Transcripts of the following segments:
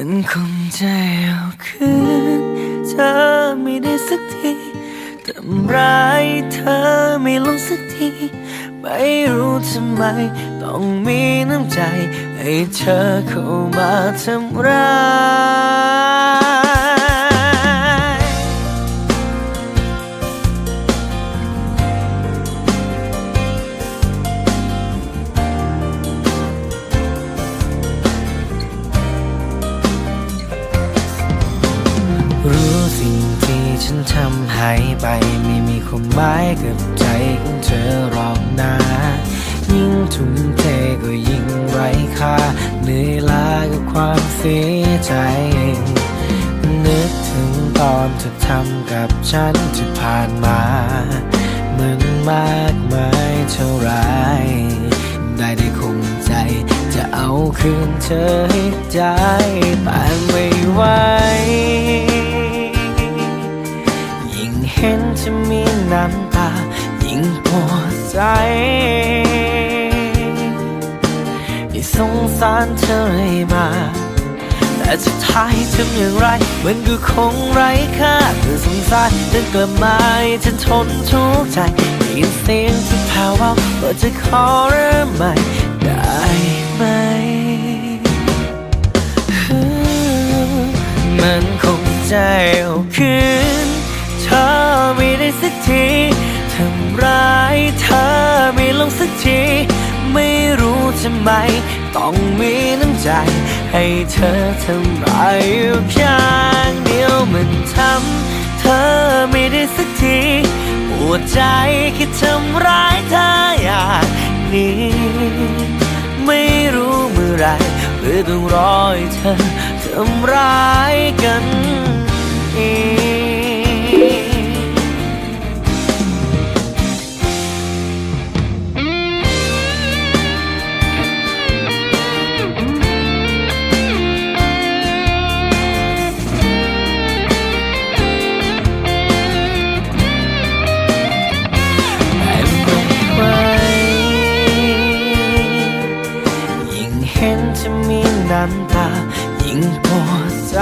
มันคงใจเอาคืนเธอไม่ได้สักทีทำร้ายเธอไม่ลงสักที ไม่รู้ทำไม ต้องมีน้ำใจ ให้เธอเข้ามาทำร้ายายไปไม่มีความหมายกับใจของเธอหรอกนะ ยิ่งทุ่มเทก็ยิ่งไร้ค่าเหนื่อยล้ากับความเสียใจ นึกถึงตอนเธอทำกับฉันที่ผ่านมามันมากมายเท่าไร ได้ได้คงใจ จะเอาคืนเธอให้ได้แต่ไม่ไหว เห็นจะมีน้ำตา ยิ่งปวดใจที่สงสารเธอเลยมา แต่สุดท้ายทำอย่างไร มันก็คงไร้ค่าเธอสงสารเธอกลับมาฉันทนทุกข์ใจได้ยินเสียงที่แผ่วเบาว่าจะขอเริ่มใหม่ได้ไหม มันคงใจเอาคืน ทำไม ต้องมีน้ำใจ ให้เธอทำร้ายอยู่ข้างเดียวมันทำเธอไม่ได้สักทีปวดใจคิดทำร้ายเธออย่างนี้ ไม่รู้เมื่อไหรหรือต้องรอให้เธอทำร้ายกัน น้ำตายิ่งปวดใจ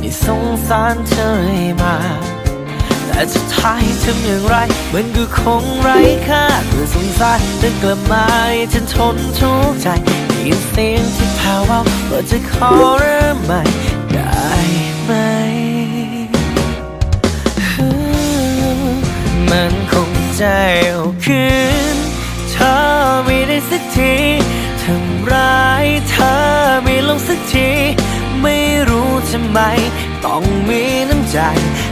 ที่สงสารเธอเลยมา แต่สุดท้ายทำอย่างไร มันก็คงไร้ค่าเพื่อสงสารเธอกลับมาฉันทนทุกข์ใจยินเสียงที่แผ่วเบาว่าจะขอเริ่มใหม่ได้ไหม มันคงใจเอ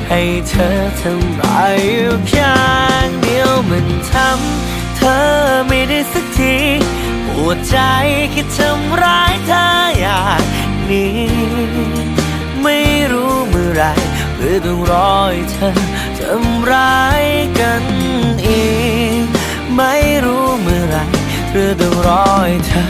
ให้เธอทำร้ายอยู่ข้างเดียวมันทำเธอไม่ได้สักทีปวดใจคิดทำร้ายเธออย่างนี้ ไม่รู้เมื่อไหรหรือต้องรอให้เธอทำร้ายกันอีก ไม่รู้เมื่อไหรหรือต้องรอให้เธอ